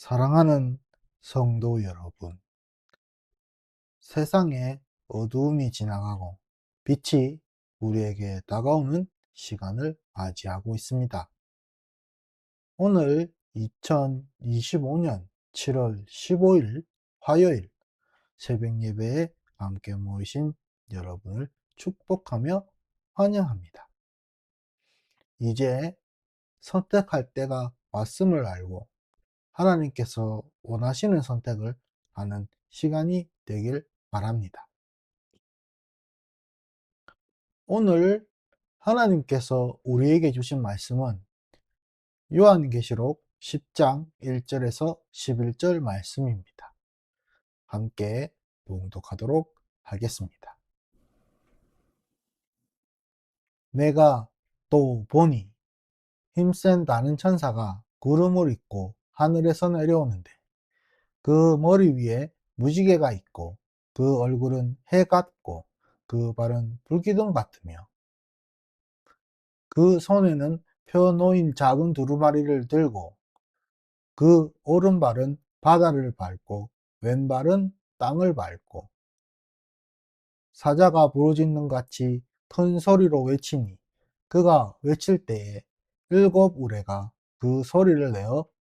사랑하는 성도 여러분, 세상에 어두움이 지나가고 빛이 우리에게 다가오는 시간을 맞이하고 있습니다. 오늘 2025년 7월 15일 화요일 새벽 예배에 함께 모이신 여러분을 축복하며 환영합니다. 이제 선택할 때가 왔음을 알고 하나님께서 원하시는 선택을 하는 시간이 되길 바랍니다. 오늘 하나님께서 우리에게 주신 말씀은 요한계시록 10장 1절에서 11절 말씀입니다. 함께 봉독하도록 하겠습니다. 내가 또 보니 힘센 다른 천사가 구름을 입고 하늘에서 내려오는데 그 머리 위에 무지개가 있고 그 얼굴은 해 같고 그 발은 불기둥 같으며 그 손에는 펴 놓인 작은 두루마리를 들고 그 오른발은 바다를 밟고 왼발은 땅을 밟고 사자가 부르짖는 같이 큰 소리로 외치니 그가 외칠 때에 일곱 우레가 그 소리를 내어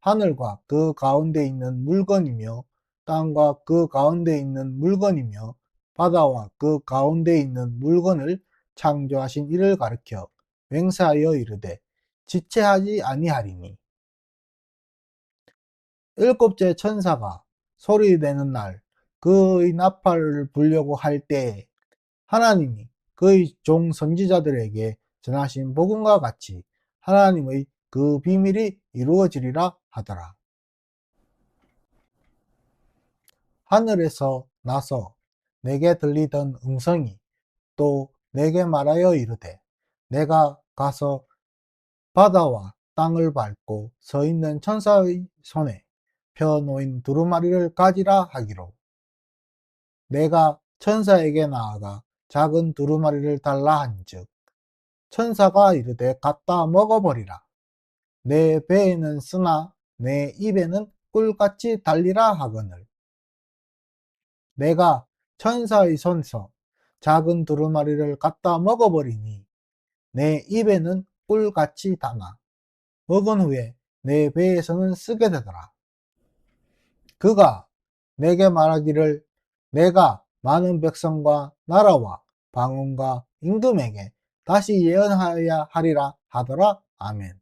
하늘과 그 가운데 있는 물건이며 땅과 그 가운데 있는 물건이며 바다와 그 가운데 있는 물건을 창조하신 이를 가르켜 맹세하여 이르되 지체하지 아니하리니. 일곱째 천사가 소리 내는 날 그의 나팔을 불려고 할 때에 하나님이 그의 종 선지자들에게 전하신 복음과 같이 하나님의 그 비밀이 이루어지리라 하더라. 하늘에서 나서 내게 들리던 음성이 또 내게 말하여 이르되 내가 가서 바다와 땅을 밟고 서 있는 천사의 손에 펴 놓인 두루마리를 가지라 하기로 내가 천사에게 나아가 작은 두루마리를 달라 한즉 천사가 이르되 갖다 먹어버리라 내 배에는 쓰나 내 입에는 꿀같이 달리라 하거늘 내가 천사의 손서 작은 두루마리를 갖다 먹어버리니 내 입에는 꿀같이 다나 먹은 후에 내 배에서는 쓰게 되더라. 그가 내게 말하기를 내가 많은 백성과 나라와 방언과 임금에게 다시 예언하여야 하리라 하더라. 아멘.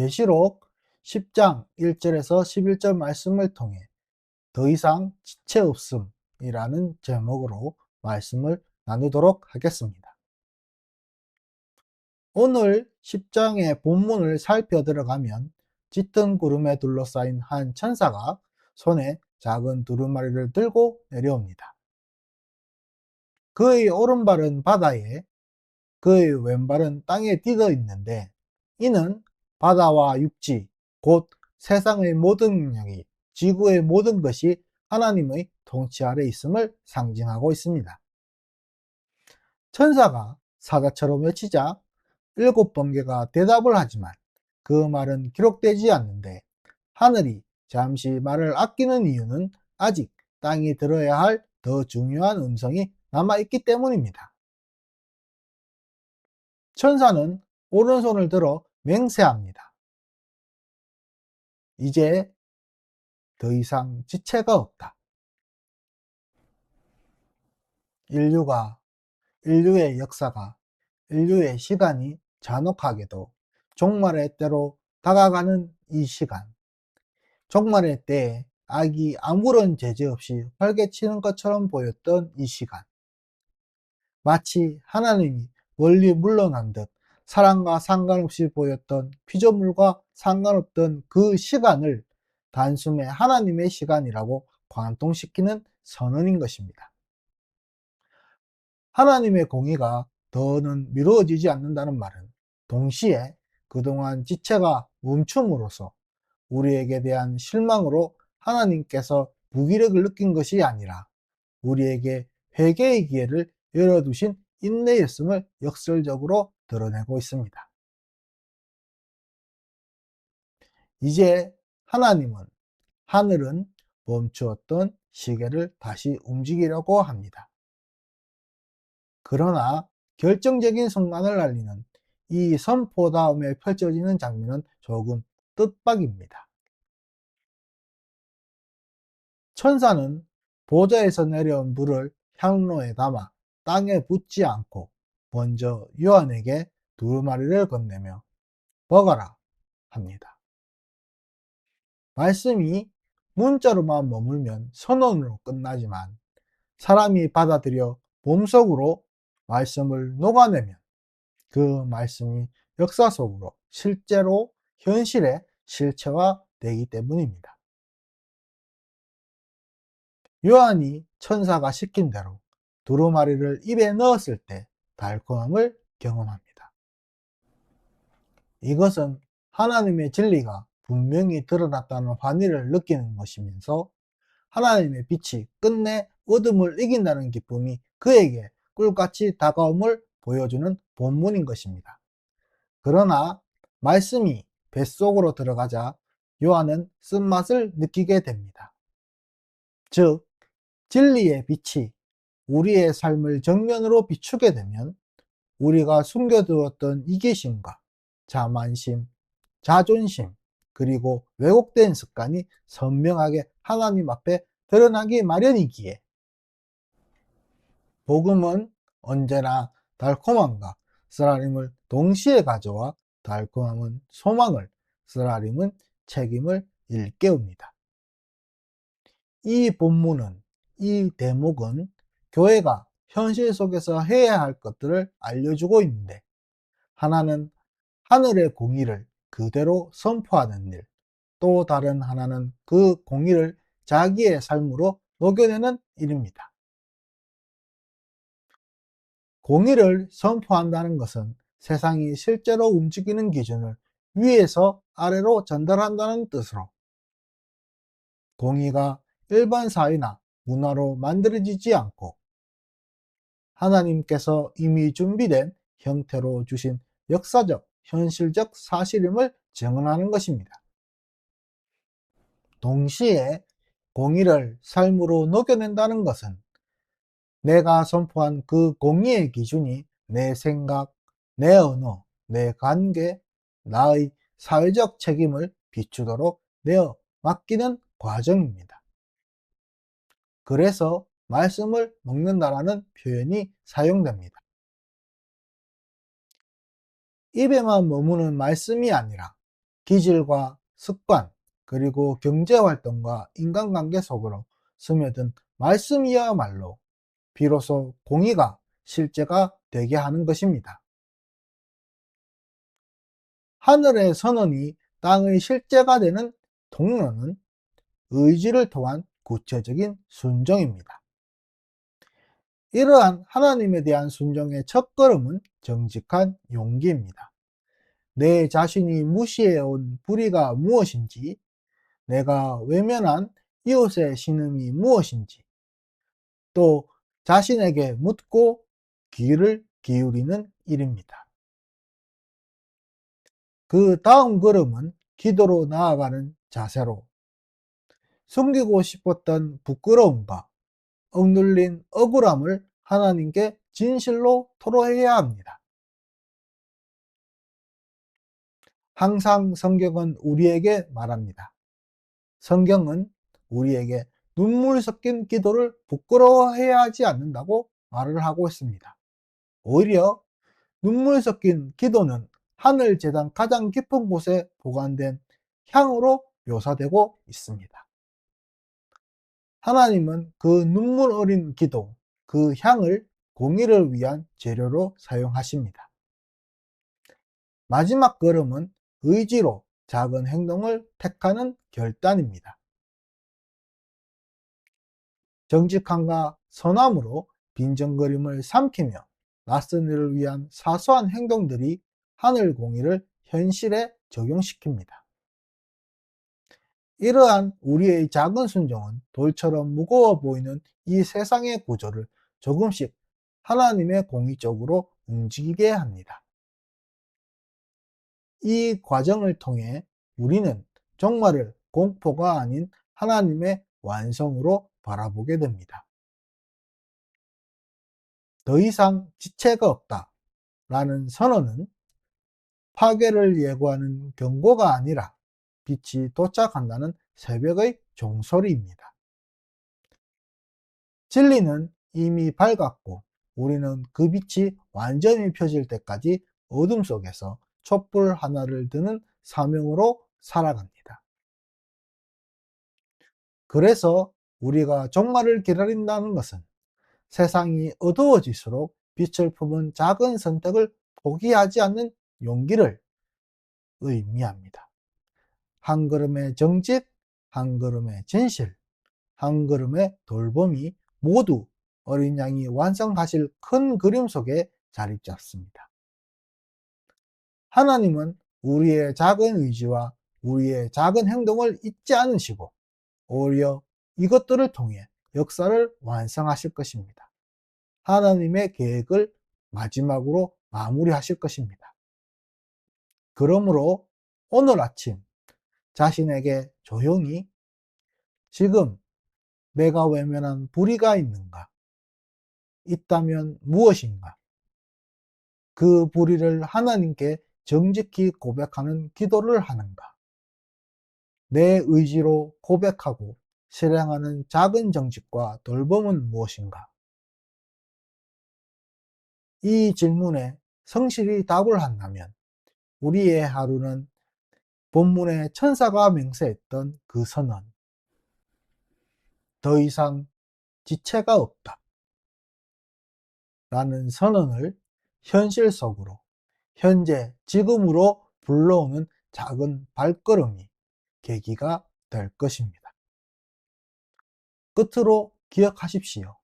계시록 10장 1절에서 11절 말씀을 통해 더 이상 지체 없음이라는 제목으로 말씀을 나누도록 하겠습니다. 오늘 10장의 본문을 살펴 들어가면 짙은 구름에 둘러싸인 한 천사가 손에 작은 두루마리를 들고 내려옵니다. 그의 오른발은 바다에, 그의 왼발은 땅에 딛어 있는데 이는 바다와 육지, 곧 세상의 모든 능력이 지구의 모든 것이 하나님의 통치 아래 있음을 상징하고 있습니다. 천사가 사자처럼 외치자 일곱 번개가 대답을 하지만 그 말은 기록되지 않는데 하늘이 잠시 말을 아끼는 이유는 아직 땅이 들어야 할 더 중요한 음성이 남아있기 때문입니다. 천사는 오른손을 들어 맹세합니다. 이제 더 이상 지체가 없다. 인류가, 인류의 역사가, 인류의 시간이 잔혹하게도 종말의 때로 다가가는 이 시간. 종말의 때에 악이 아무런 제재 없이 활개치는 것처럼 보였던 이 시간. 마치 하나님이 멀리 물러난 듯 사랑과 상관없이 보였던 피조물과 상관없던 그 시간을 단숨에 하나님의 시간이라고 관통시키는 선언인 것입니다. 하나님의 공의가 더는 미루어지지 않는다는 말은 동시에 그동안 지체가 멈춤으로써 우리에게 대한 실망으로 하나님께서 무기력을 느낀 것이 아니라 우리에게 회개의 기회를 열어두신 인내였음을 역설적으로 드러내고 있습니다. 이제 하나님은 하늘은 멈추었던 시계를 다시 움직이려고 합니다. 그러나 결정적인 순간을 알리는 이 선포 다음에 펼쳐지는 장면은 조금 뜻밖입니다. 천사는 보좌에서 내려온 불을 향로에 담아 땅에 붓지 않고 먼저 요한에게 두루마리를 건네며 먹어라 합니다. 말씀이 문자로만 머물면 선언으로 끝나지만 사람이 받아들여 몸속으로 말씀을 녹아내면 그 말씀이 역사 속으로 실제로 현실의 실체화되기 때문입니다. 요한이 천사가 시킨 대로 두루마리를 입에 넣었을 때 달콤함을 경험합니다. 이것은 하나님의 진리가 분명히 드러났다는 환희를 느끼는 것이면서 하나님의 빛이 끝내 어둠을 이긴다는 기쁨이 그에게 꿀같이 다가옴을 보여주는 본문인 것입니다. 그러나 말씀이 뱃속으로 들어가자 요한은 쓴맛을 느끼게 됩니다. 즉, 진리의 빛이 우리의 삶을 정면으로 비추게 되면 우리가 숨겨두었던 이기심과 자만심, 자존심, 그리고 왜곡된 습관이 선명하게 하나님 앞에 드러나기 마련이기에 복음은 언제나 달콤함과 쓰라림을 동시에 가져와 달콤함은 소망을, 쓰라림은 책임을 일깨웁니다. 이 본문은 이 대목은 교회가 현실 속에서 해야 할 것들을 알려주고 있는데 하나는 하늘의 공의를 그대로 선포하는 일, 또 다른 하나는 그 공의를 자기의 삶으로 녹여내는 일입니다. 공의를 선포한다는 것은 세상이 실제로 움직이는 기준을 위에서 아래로 전달한다는 뜻으로 공의가 일반 사회나 문화로 만들어지지 않고 하나님께서 이미 준비된 형태로 주신 역사적, 현실적 사실임을 증언하는 것입니다. 동시에 공의를 삶으로 녹여낸다는 것은 내가 선포한 그 공의의 기준이 내 생각, 내 언어, 내 관계, 나의 사회적 책임을 비추도록 내어 맡기는 과정입니다. 그래서 말씀을 먹는다라는 표현이 사용됩니다. 입에만 머무는 말씀이 아니라 기질과 습관, 그리고 경제활동과 인간관계 속으로 스며든 말씀이야말로 비로소 공의가 실제가 되게 하는 것입니다. 하늘의 선언이 땅의 실제가 되는 통로는 의지를 통한 구체적인 순종입니다. 이러한 하나님에 대한 순종의 첫걸음은 정직한 용기입니다. 내 자신이 무시해온 불의가 무엇인지, 내가 외면한 이웃의 신음이 무엇인지, 또 자신에게 묻고 귀를 기울이는 일입니다. 그 다음 걸음은 기도로 나아가는 자세로 숨기고 싶었던 부끄러움과 억눌린 억울함을 하나님께 진실로 토로해야 합니다. 항상 성경은 우리에게 말합니다. 성경은 우리에게 눈물 섞인 기도를 부끄러워해야 하지 않는다고 말을 하고 있습니다. 오히려 눈물 섞인 기도는 하늘 재단 가장 깊은 곳에 보관된 향으로 묘사되고 있습니다. 하나님은 그 눈물 어린 기도, 그 향을 공의를 위한 재료로 사용하십니다. 마지막 걸음은 의지로 작은 행동을 택하는 결단입니다. 정직함과 선함으로 빈정거림을 삼키며 낯선 일을 위한 사소한 행동들이 하늘 공의를 현실에 적용시킵니다. 이러한 우리의 작은 순종은 돌처럼 무거워 보이는 이 세상의 구조를 조금씩 하나님의 공의 쪽으로 움직이게 합니다. 이 과정을 통해 우리는 종말을 공포가 아닌 하나님의 완성으로 바라보게 됩니다. 더 이상 지체가 없다 라는 선언은 파괴를 예고하는 경고가 아니라 빛이 도착한다는 새벽의 종소리입니다. 진리는 이미 밝았고 우리는 그 빛이 완전히 펴질 때까지 어둠 속에서 촛불 하나를 드는 사명으로 살아갑니다. 그래서 우리가 종말을 기다린다는 것은 세상이 어두워질수록 빛을 품은 작은 선택을 포기하지 않는 용기를 의미합니다. 한 걸음의 정직, 한 걸음의 진실, 한 걸음의 돌봄이 모두 어린 양이 완성하실 큰 그림 속에 자리 잡습니다. 하나님은 우리의 작은 의지와 우리의 작은 행동을 잊지 않으시고 오히려 이것들을 통해 역사를 완성하실 것입니다. 하나님의 계획을 마지막으로 마무리하실 것입니다. 그러므로 오늘 아침 자신에게 조용히 지금 내가 외면한 불의가 있는가? 있다면 무엇인가? 그 불의를 하나님께 정직히 고백하는 기도를 하는가? 내 의지로 고백하고 실행하는 작은 정직과 돌봄은 무엇인가? 이 질문에 성실히 답을 한다면 우리의 하루는 본문의 천사가 맹세했던 그 선언. 더 이상 지체가 없다. 라는 선언을 현실 속으로, 현재, 지금으로 불러오는 작은 발걸음이 계기가 될 것입니다. 끝으로 기억하십시오.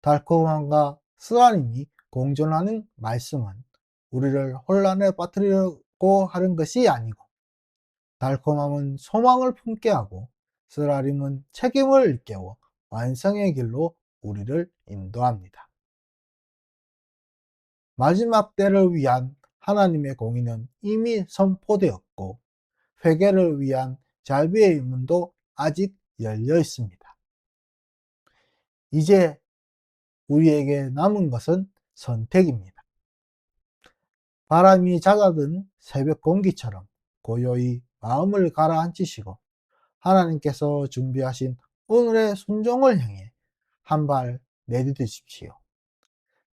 달콤함과 쓰라림이 공존하는 말씀은 우리를 혼란에 빠뜨리려고 하는 것이 아니고 달콤함은 소망을 품게 하고 쓰라림은 책임을 일깨워 완성의 길로 우리를 인도합니다. 마지막 때를 위한 하나님의 공의는 이미 선포되었고 회개를 위한 잘비의 문도 아직 열려 있습니다. 이제 우리에게 남은 것은 선택입니다. 바람이 잦아든 새벽 공기처럼 고요히 마음을 가라앉히시고 하나님께서 준비하신 오늘의 순종을 향해 한 발 내딛으십시오.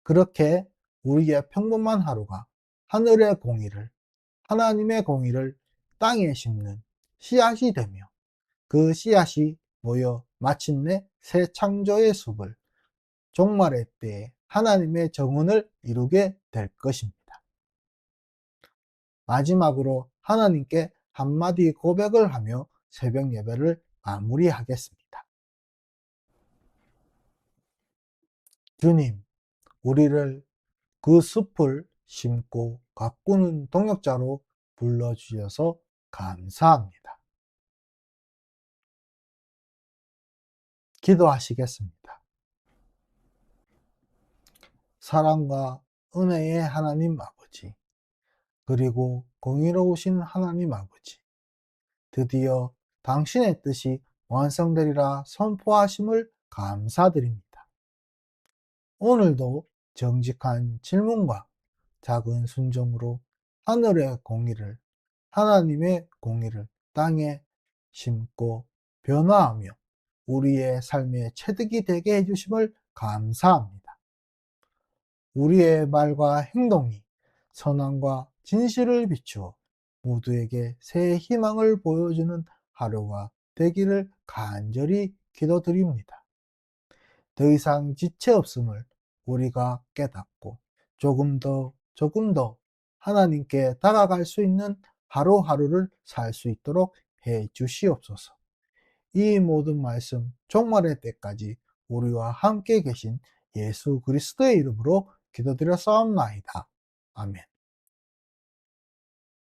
그렇게 우리의 평범한 하루가 하늘의 공의를, 하나님의 공의를 땅에 심는 씨앗이 되며 그 씨앗이 모여 마침내 새 창조의 숲을 종말의 때에 하나님의 정원을 이루게 될 것입니다. 마지막으로 하나님께 한마디 고백을 하며 새벽 예배를 마무리하겠습니다. 주님, 우리를 그 숲을 심고 가꾸는 동역자로 불러주셔서 감사합니다. 기도하시겠습니다. 사랑과 은혜의 하나님 아버지, 그리고 공의로우신 하나님 아버지, 드디어 당신의 뜻이 완성되리라 선포하심을 감사드립니다. 오늘도 정직한 질문과 작은 순종으로 하늘의 공의를, 하나님의 공의를 땅에 심고 변화하며 우리의 삶의 체득이 되게 해주심을 감사합니다. 우리의 말과 행동이 선함과 진실을 비추어 모두에게 새 희망을 보여주는 하루가 되기를 간절히 기도드립니다. 더 이상 지체 없음을 우리가 깨닫고 조금 더 조금 더 하나님께 다가갈 수 있는 하루하루를 살 수 있도록 해 주시옵소서. 이 모든 말씀 종말의 때까지 우리와 함께 계신 예수 그리스도의 이름으로 기도드려 싸움나이다. 아멘.